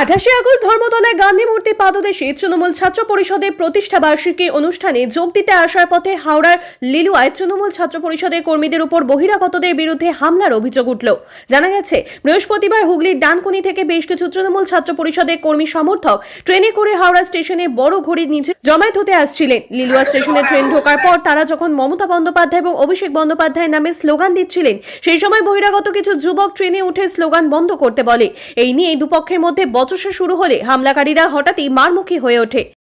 আঠাশে আগস্ট ধর্মতলায় গান্ধী মূর্তি পাদদেশে তৃণমূল ছাত্র পরিষদের প্রতিষ্ঠা বার্ষিকী অনুষ্ঠানে যোগ দিতে আসার পথে হাওড়ার লিলুয়ায় তৃণমূল ছাত্র পরিষদের কর্মীদের উপর বহিরাগতদের বিরুদ্ধে হামলার অভিযোগ উঠল। জানা গেছে, বৃহস্পতিবার হুগলির ডানকুনি থেকে বেশ কিছু তৃণমূল ছাত্র পরিষদের কর্মী সমর্থক ট্রেনে করে হাওড়া স্টেশনে বড় ঘড়ির নিচে জমায়েত হতে আসছিলেন। লিলুয়া স্টেশনে ট্রেন ঢোকার পর তারা যখন মমতা বন্দ্যোপাধ্যায় এবং অভিষেক বন্দ্যোপাধ্যায় নামে স্লোগান দিচ্ছিলেন, সেই সময় বহিরাগত কিছু যুবক ট্রেনে উঠে স্লোগান বন্ধ করতে বলে। এই নিয়ে দুপক্ষের মধ্যে বচসা শুরু হলে হামলাকারীরা হঠাৎই মারমুখী হয়ে ওঠে।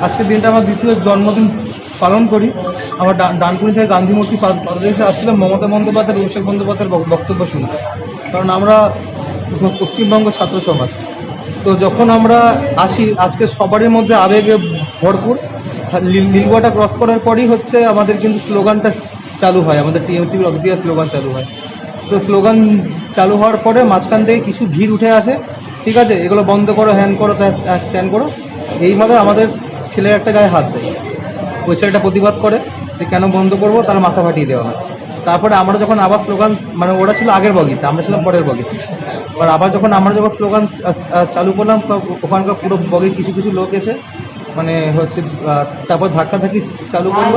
আজকের দিনটা আমার দ্বিতীয় জন্মদিন পালন করি। আমার ডানকুনি থেকে গান্ধী মূর্তি পাদদেশে আসছিলাম, মমতা বন্দ্যোপাধ্যায় অভিষেক বন্দ্যোপাধ্যায়ের বক্তব্য শুনতে কারণ আমরা পশ্চিমবঙ্গ ছাত্র সমাজ। তো যখন আমরা আসি, আজকে সবারই মধ্যে আবেগে ভরপুর। লি- ক্রস করার পরই হচ্ছে আমাদের কিন্তু স্লোগানটা চালু হয়। আমাদের টিএমসির অফিসিয়াল স্লোগান চালু হয়। তো স্লোগান চালু হওয়ার পরে মাঝখান থেকে কিছু ভিড় উঠে আসে। ঠিক আছে, এগুলো বন্ধ করো হ্যান করো স্ট্যান্ড করো। এইভাবে আমাদের ছেলের একটা গায়ে হাত দেয়। ওই ছেলেটা প্রতিবাদ করে যে কেন বন্ধ করব, তার মাথা ফাটিয়ে দেওয়া হয়। তারপরে আমরা যখন আবার স্লোগান মানে ওরা ছিল আগের বগিতে, আমরা ছিলাম পরের বগিতে। এবার আবার যখন আমরা যখন স্লোগান চালু করলাম ওখানকার পুরো বগির কিছু কিছু লোক এসে মানে হচ্ছে তারপর ধাক্কাধাক্কি চালু করল।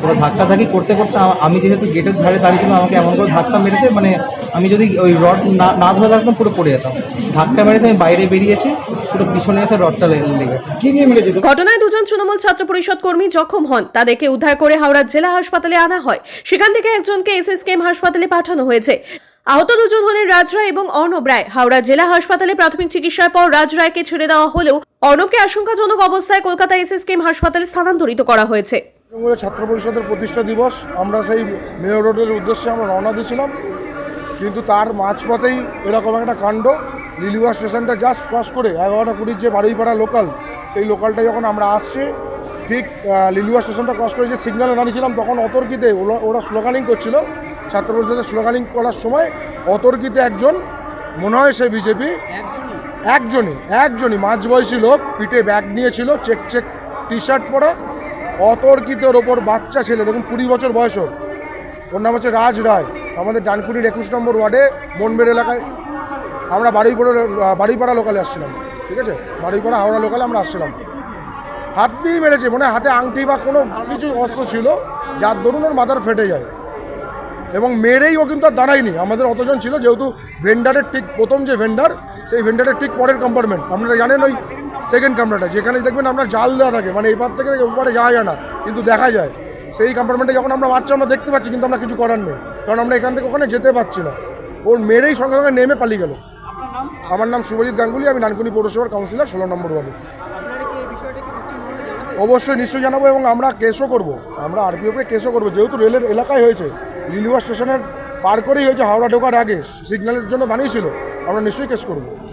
পুরো ধাক্কাধাক্কি করতে করতে আমি যেহেতু গেটের ধারে দাঁড়িয়েছিলাম আমাকে এমন করে ধাক্কা মেরেছে মানে আমি যদি ওই রড না না ধরে থাকতাম পুরো পড়ে যেতাম। ধাক্কা মেরেছে আমি বাইরে বেরিয়েছি পুরো পিছনে এসে রডটা লেগেছে কি নিয়ে মেরেছে ঘটনায় দুজন তৃণমূল ছাত্র পরিষদ কর্মী জখম হন। তাদেরকে উদ্ধার করে হাওড়া জেলা হাসপাতালে আনা হয়। সেখান থেকে একজনকে এস এস এসএসকেএম হাসপাতালে পাঠানো হয়েছে। আহত দুজন হলেন রাজ রায় এবং অর্ণব রায়। হাওড়া জেলা হাসপাতালে প্রাথমিক চিকিৎসার পর রাজ রায়কে ছেড়ে দেওয়া হলেও অর্ণবকে আশঙ্কাজনক অবস্থায় কলকাতা এসএসকেএম হাসপাতালে স্থানান্তরিত করা হয়েছে। ছাত্র পরিষদের প্রতিষ্ঠা দিবস। আমরা সেই মেয়র রোডের উদ্দেশ্যে আমরা রওনা দিয়েছিলাম। কিন্তু তার মাঝপথেই এরকম একটা কাণ্ড। লিলুয়া স্টেশনটা জাস্ট ক্রস করে এগারোটা কুড়ির যে বারুইপাড়া লোকাল সেই লোকালটা যখন আমরা আসছি, ঠিক লিলুয়া স্টেশনটা ক্রস করে যে সিগন্যালে দাঁড়িয়েছিলাম, তখন অতর্কিতে ওরা স্লোগানিং করছিল ছাত্র পরিষদের স্লোগানিং করার সময় অতর্কিতে একজন মনে হয় সে বিজেপি একজনই। একজনই মাঝবয়সী লোক পিঠে ব্যাগ নিয়েছিল চেক চেক টি শার্ট পরা অতর্কিতের ওপর বাচ্চা ছেলে দেখুন কুড়ি বছর বয়স ওর। ওর নাম হচ্ছে রাজ রায়। আমাদের ডানকুনির একুশ নম্বর ওয়ার্ডে মনবের এলাকায় আমরা বাড়িপাড়া বাড়িপাড়া লোকালে আসছিলাম ঠিক আছে? বাড়িপাড়া হাওড়া লোকালে আমরা আসছিলাম। হাত দিয়েই মেরেছে মানে হাতে আংটি বা কোনো কিছু অস্ত্র ছিল যার দরুন ওর মাথার ফেটে যায়। এবং মেরেই ও কিন্তু আর দাঁড়ায়নি। আমাদের অতজন ছিল যেহেতু ভেন্ডারের ঠিক প্রথম যে ভেন্ডার সেই ভেন্ডারের ঠিক পরের কম্পার্টমেন্ট আপনারা জানেন ওই সেকেন্ড কামরাটা যেখানে দেখবেন আপনার জাল দেওয়া থাকে মানে এপার থেকে ওপারে যাওয়া যায় না কিন্তু দেখা যায়। সেই কম্পার্টমেন্টে যখন আমরা মারছি আমরা দেখতে পাচ্ছি কিন্তু আমরা কিছু করার নেই কারণ আমরা এখান থেকে ওখানে যেতে পারছি না। ওর মেরেই সঙ্গে সঙ্গে নেমে পালিয়ে গেল। আমার নাম শুভজিৎ গাঙ্গুলি আমি নানকুনি পৌরসভার কাউন্সিলর ষোলো নম্বর ওয়ার্ডে অবশ্যই নিশ্চয়ই জানাব এবং আমরা কেসও করব। আমরা আরপিওকে কেসও করব। যেহেতু রেলের এলাকায় হয়েছে লিলুয়া স্টেশনের পার করেই হয়েছে হাওড়া ঢোকার আগে। সিগন্যালের জন্য বানিয়েছিল। আমরা নিশ্চয়ই কেস করব।